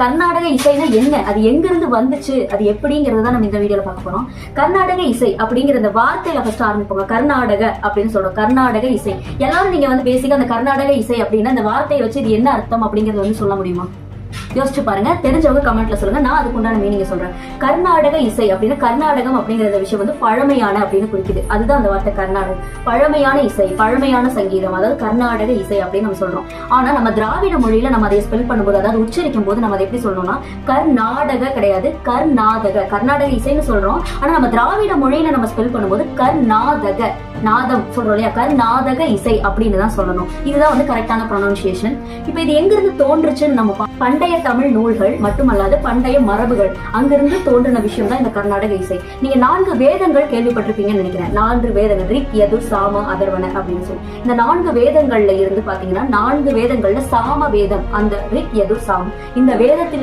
கர்நாடக இசைனா என்ன அது எங்க இருந்து வந்துச்சு? அது எப்படிங்கறத நம்ம இந்த வீடியோல பார்க்க போறோம். கர்நாடக இசை அப்படிங்கிற அந்த வார்த்தையில ஃபர்ஸ்ட் ஆரம்பிப்போங்க. கர்நாடக அப்படின்னு சொல்றோம். கர்நாடக இசை. எல்லாரும் நீங்க வந்து பேசிக்க அந்த கர்நாடக இசை அப்படின்னா அந்த வார்த்தையை வச்சு இது என்ன அர்த்தம் அப்படிங்கறத வந்து சொல்ல முடியுமா? யோசிச்சு பாருங்க. தெரிஞ்சவங்க கமெண்ட்ல சொல்லுங்க. நான் அதுக்கு உண்டான மீனிங் சொல்றேன். கர்நாடக இசை அப்படின்னா கர்நாடகம் அப்படிங்கிற விஷயம் வந்து பழமையான அப்படின்னு குறிக்குது. அதுதான் அந்த வார்த்தை கர்நாடகம் பழமையான இசை பழமையான சங்கீதம். அதாவது கர்நாடக இசை அப்படின்னு நம்ம சொல்றோம். ஆனா நம்ம திராவிட மொழியில நம்ம அதை ஸ்பெல் பண்ணும்போது அதாவது உச்சரிக்கும் போது நம்ம அதை எப்படி சொல்லணும்னா கர்நாடக கிடையாது கர்நாடக கர்நாடக இசைன்னு சொல்றோம். ஆனா நம்ம திராவிட மொழியில நம்ம ஸ்பெல் பண்ணும்போது கர்நாடக நாதம் சொல்றோம் இல்லையா? கர்நாடக இசை அப்படின்னு தான் சொல்லணும். இதுதான் வந்து கரெக்டான ப்ரொனன்சியேஷன் இப்போ இது எங்கிருந்து தோன்றுச்சுன்னு நம்ம பண்டைய தமிழ் நூல்கள் மட்டுமல்லாது பண்டைய மரபுகள் அங்கிருந்து தோன்றின விஷயம் தான் இந்த கர்நாடக இசை. நீங்க நான்கு வேதங்கள் கேள்விப்பட்டிருப்பீங்கன்னு நினைக்கிறேன். நான்கு வேதங்கள் ரிக் யது சாம அதர்வன அப்படின்னு சொல்லி. இந்த நான்கு வேதங்கள்ல இருந்து பாத்தீங்கன்னா நான்கு வேதங்கள்ல சாம வேதம் அந்த ரிக் யது சாம். இந்த வேதத்தில்